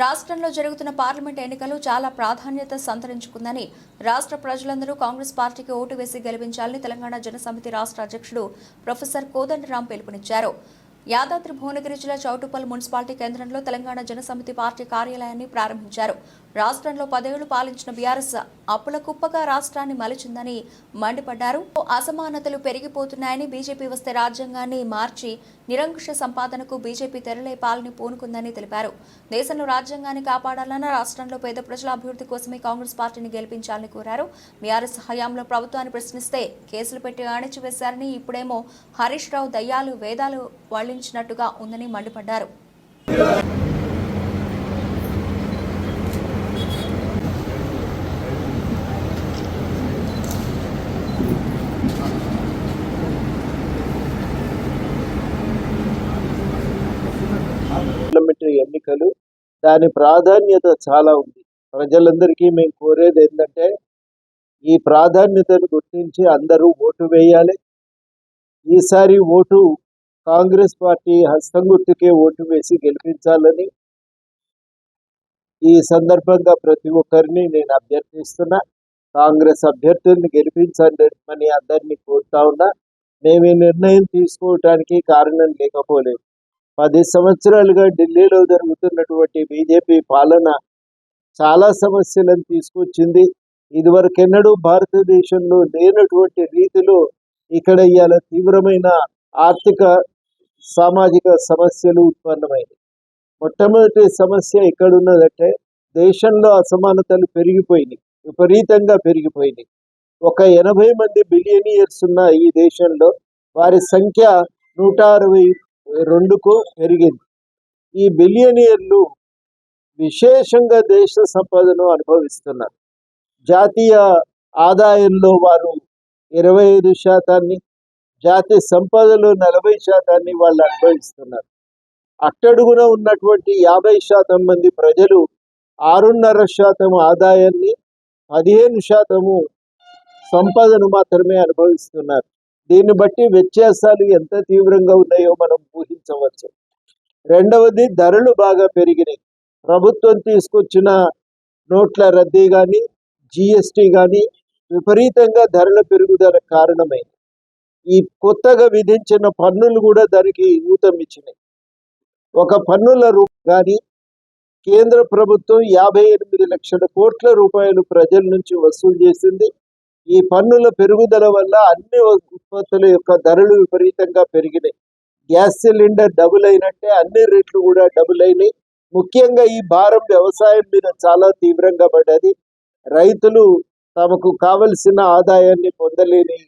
రాష్ట్రంలో జరుగుతున్న పార్లమెంట్ ఎన్నికలు చాలా ప్రాధాన్యత సంతరించుకుందని రాష్ట్ర ప్రజలందరూ కాంగ్రెస్ పార్టీకి ఓటు వేసి గెలిపించాలని తెలంగాణ జనసమితి రాష్ట్ర అధ్యక్షుడు ప్రొఫెసర్ కోదండరాం పిలుపునిచ్చారు. యాదాద్రి భువనగిరి జిల్లా చౌటుపల్లి మున్సిపాలిటీ కేంద్రంలో తెలంగాణ జనసమితి పార్టీ కార్యాలయాన్ని ప్రారంభించారు. రాష్ట్రంలో పదేళ్ళు పాలించిన బీఆర్ఎస్ అప్పుల కుప్పగా రాష్ట్రాన్ని మలిచిందని మండిపడ్డారు. అసమానతలు పెరిగిపోతున్నాయని బీజేపీ వస్తే రాజ్యాంగాన్ని మార్చి నిరంకుశ సంపాదనకు బీజేపీ తెరలే పాలని పూనుకుందని తెలిపారు. దేశంలో రాజ్యాంగాన్ని కాపాడాలన్న రాష్ట్రంలో పేద ప్రజల అభివృద్ధి కోసమే కాంగ్రెస్ పార్టీని గెలిపించాలని కోరారు. బీఆర్ఎస్ హయాంలో ప్రభుత్వాన్ని ప్రశ్నిస్తే కేసులు పెట్టి అణిచివేశారని ఇప్పుడేమో హరీష్ రావు దయ్యాలు వేదాలు వల్లించినట్టుగా ఉందని మండిపడ్డారు. ఎన్నికలు. దాని ప్రాధాన్యత చాలా ఉంది. ప్రజలందరికీ మేము కోరేది ఏంటంటే ఈ ప్రాధాన్యతను గుర్తించి అందరూ ఓటు వేయాలి. ఈసారి ఓటు కాంగ్రెస్ పార్టీ హస్తం గుర్తుకే ఓటు వేసి గెలిపించాలని ఈ సందర్భంగా ప్రతి ఒక్కరిని నేను అభ్యర్థిస్తున్నా. కాంగ్రెస్ అభ్యర్థుల్ని గెలిపించమని అందరినీ కోరుతా ఉన్నా. మేము ఈ నిర్ణయం తీసుకోవటానికి కారణం లేకపోలేదు. పది సంవత్సరాలుగా ఢిల్లీలో జరుగుతున్నటువంటి బీజేపీ పాలన చాలా సమస్యలను తీసుకొచ్చింది. ఇదివరకెన్నడూ భారతదేశంలో లేనటువంటి రీతిలో ఇక్కడ ఇవాళ తీవ్రమైన ఆర్థిక సామాజిక సమస్యలు ఉత్పన్నమైనవి మొట్టమొదటి సమస్య ఎక్కడున్నదంటే దేశంలో అసమానతలు పెరిగిపోయినాయి విపరీతంగా పెరిగిపోయినాయి. ఒక ఎనభై మంది బిలియనియర్స్ ఉన్న ఈ దేశంలో వారి సంఖ్య నూట అరవై రెండుకు పెరిగింది. ఈ బిలియనియర్లు విశేషంగా దేశ సంపదను అనుభవిస్తున్నారు. జాతీయ ఆదాయంలో వారు ఇరవై ఐదు శాతాన్ని జాతీయ సంపదలో నలభై శాతాన్ని వాళ్ళు అనుభవిస్తున్నారు. అట్టడుగున ఉన్నటువంటి యాభై శాతం మంది ప్రజలు ఆరున్నర శాతం ఆదాయాన్ని పదిహేను శాతము సంపదను మాత్రమే అనుభవిస్తున్నారు. దీన్ని బట్టి వ్యత్యాసాలు ఎంత తీవ్రంగా ఉన్నాయో మనం ఊహించవచ్చు. రెండవది ధరలు బాగా పెరిగినాయి. ప్రభుత్వం తీసుకొచ్చిన నోట్ల రద్దీ కానీ జిఎస్టి కానీ విపరీతంగా ధరల పెరుగుదల కారణమైంది. ఈ కొత్తగా విధించిన పన్నులు కూడా దానికి ఊతం ఇచ్చినాయి. ఒక పన్నుల రూప కానీ కేంద్ర ప్రభుత్వం యాభై ఎనిమిది లక్షల కోట్ల రూపాయలు ప్రజల నుంచి వసూలు చేసింది. ఈ పన్నుల పెరుగుదల వల్ల అన్ని ఉత్పత్తుల యొక్క ధరలు విపరీతంగా పెరిగినాయి. గ్యాస్ సిలిండర్ డబుల్ అయినట్టే అన్ని రేట్లు కూడా డబుల్ అయినాయి. ముఖ్యంగా ఈ భారం వ్యవసాయం మీద చాలా తీవ్రంగా పడ్డది. రైతులు తమకు కావలసిన ఆదాయాన్ని పొందలేని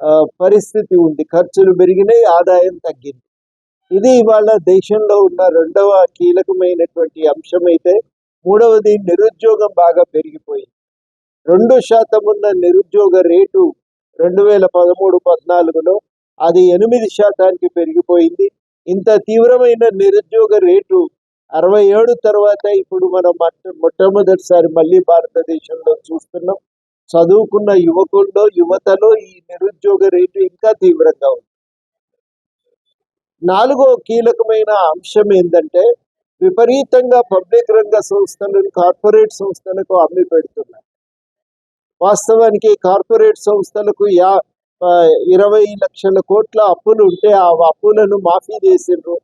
ఆ, పరిస్థితి ఉంది. ఖర్చులు పెరిగినాయి ఆదాయం తగ్గింది. ఇది ఇవాళ దేశంలో ఉన్న రెండవ కీలకమైనటువంటి అంశం అయితే మూడవది నిరుద్యోగం బాగా పెరిగిపోయింది. రెండు శాతం ఉన్న నిరుద్యోగ రేటు రెండు వేల పదమూడు పద్నాలుగులో అది ఎనిమిది శాతానికి పెరిగిపోయింది. ఇంత తీవ్రమైన నిరుద్యోగ రేటు అరవై ఏడు తర్వాత ఇప్పుడు మనం మొట్ట- మొట్టమొదటిసారి మళ్ళీ భారతదేశంలో చూస్తున్నాం. చదువుకున్న యువకుల్లో యువతలో ఈ నిరుద్యోగ రేటు ఇంకా తీవ్రంగా ఉంది. నాలుగో కీలకమైన అంశం ఏంటంటే విపరీతంగా పబ్లిక్ రంగ సంస్థలను కార్పొరేట్ సంస్థలకు అమ్మి పెడుతున్నారు. వాస్తవానికి కార్పొరేట్ సంస్థలకు యా ఇరవై లక్షల కోట్ల అప్పులు ఉంటే ఆ అప్పులను మాఫీ చేసిండ్రు.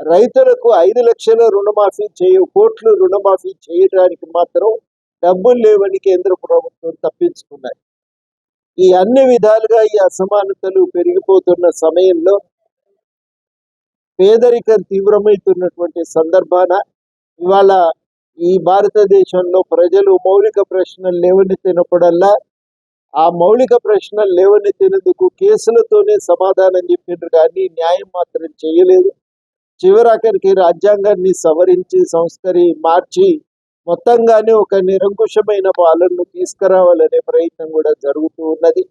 రైతులకు ఐదు లక్షల రుణమాఫీ చేయ కోట్లు రుణమాఫీ చేయడానికి మాత్రం డబ్బులు లేవని కేంద్ర ప్రభుత్వం తప్పించుకున్నాయి. ఈ అన్ని విధాలుగా ఈ అసమానతలు పెరిగిపోతున్న సమయంలో పేదరికం తీవ్రమవుతున్నటువంటి సందర్భాన ఇవాళ ఈ భారతదేశంలో ప్రజలు మౌలిక ప్రశ్నలు లేవనెత్తినప్పుడల్లా ఆ మౌలిక ప్రశ్నలు లేవనెత్తినందుకు కేసులతోనే సమాధానం చెప్పిండ్రు కానీ న్యాయం మాత్రం చేయలేదు. చివరాఖరికి రాజ్యాంగాన్ని సవరించి సంస్కరి మార్చి మొత్తంగానే ఒక నిరంకుశమైన పాలనను తీసుకురావాలనే ప్రయత్నం కూడా జరుగుతూ ఉన్నది.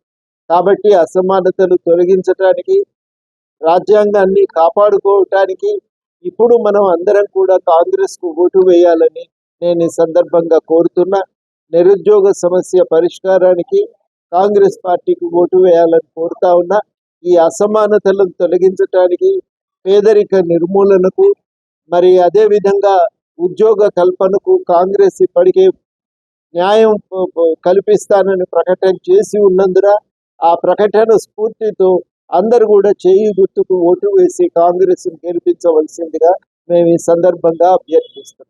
కాబట్టి అసమానతలు తొలగించడానికి రాజ్యాంగాన్ని కాపాడుకోవటానికి ఇప్పుడు మనం అందరం కూడా కాంగ్రెస్కు ఓటు వేయాలని నేను ఈ సందర్భంగా కోరుతున్నా నిరుద్యోగ సమస్య పరిష్కారానికి కాంగ్రెస్ పార్టీకి ఓటు వేయాలని కోరుతా ఉన్నా ఈ అసమానతలను తొలగించటానికి పేదరిక నిర్మూలనకు మరి అదేవిధంగా ఉద్యోగ కల్పనకు కాంగ్రెస్ ఇప్పటికే న్యాయం కల్పిస్తానని ప్రకటన చేసి ఉన్నందున ఆ ప్రకటన స్ఫూర్తితో అందరు కూడా చేయి గుర్తుకు ఓటు వేసి కాంగ్రెస్ను గెలిపించవలసిందిగా మేము ఈ సందర్భంగా అభ్యర్థిస్తున్నాం.